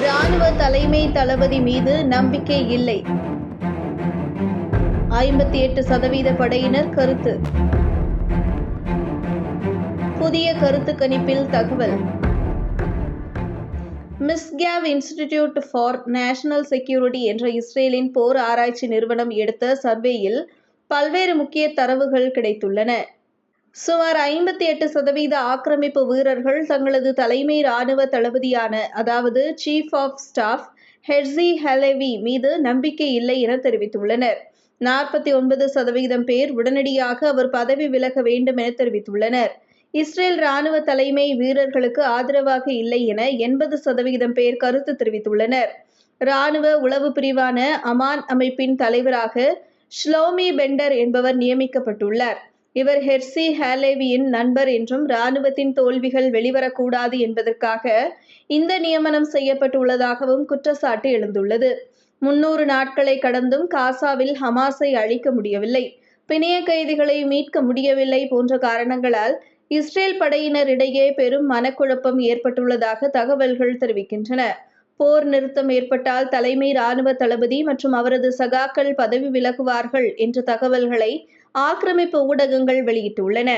ராணுவ தலைமை தளபதி மீது நம்பிக்கை இல்லை. ஐம்பத்தி எட்டு சதவீத படையினர் கருத்து. புதிய கருத்து கணிப்பில் தகவல். Misgav institute for national security என்ற இஸ்ரேலின் போர் ஆராய்ச்சி நிறுவனம் எடுத்த சர்வேயில் பல்வேறு முக்கிய தரவுகள் கிடைத்துள்ளன. சுமார் ஐம்பத்தி எட்டு சதவீத ஆக்கிரமிப்பு வீரர்கள் தங்களது தலைமை ராணுவ தளபதியான அதாவது chief of staff Herzi Halevi மீது நம்பிக்கை இல்லை என தெரிவித்துள்ளனர். நாற்பத்தி ஒன்பது சதவீதம் பேர் உடனடியாக அவர் பதவி விலக வேண்டும் என தெரிவித்துள்ளனர். இஸ்ரேல் ராணுவ தலைமை வீரர்களுக்கு ஆதரவாக இல்லை என எண்பது சதவிகிதம் பேர் கருத்து தெரிவித்துள்ளனர். ராணுவ உளவு பிரிவான அமான் அமைப்பின் தலைவராக ஷ்லோமி பெண்டர் என்பவர் நியமிக்கப்பட்டுள்ளார். இவர் ஹெர்சி ஹேலேவியின் நண்பர் என்றும் ராணுவத்தின் தோல்விகள் வெளிவரக்கூடாது என்பதற்காக இந்த நியமனம் செய்யப்பட்டுள்ளதாகவும் குற்றச்சாட்டு எழுந்துள்ளது. முன்னூறு நாட்களை கடந்தும் காசாவில் ஹமாஸை அழிக்க முடியவில்லை. பிணைய கைதிகளை மீட்க முடியவில்லை போன்ற காரணங்களால் இஸ்ரேல் படையினரிடையே பெரும் மனக்குழப்பம் ஏற்பட்டுள்ளதாக தகவல்கள் தெரிவிக்கின்றன. போர் நிறுத்தம் ஏற்பட்டால் தலைமை ராணுவ தளபதி மற்றும் அவரது சகாக்கள் பதவி விலகுவார்கள் என்ற தகவல்களை ஆக்கிரமிப்பு ஊடகங்கள் வெளியிட்டுள்ளன.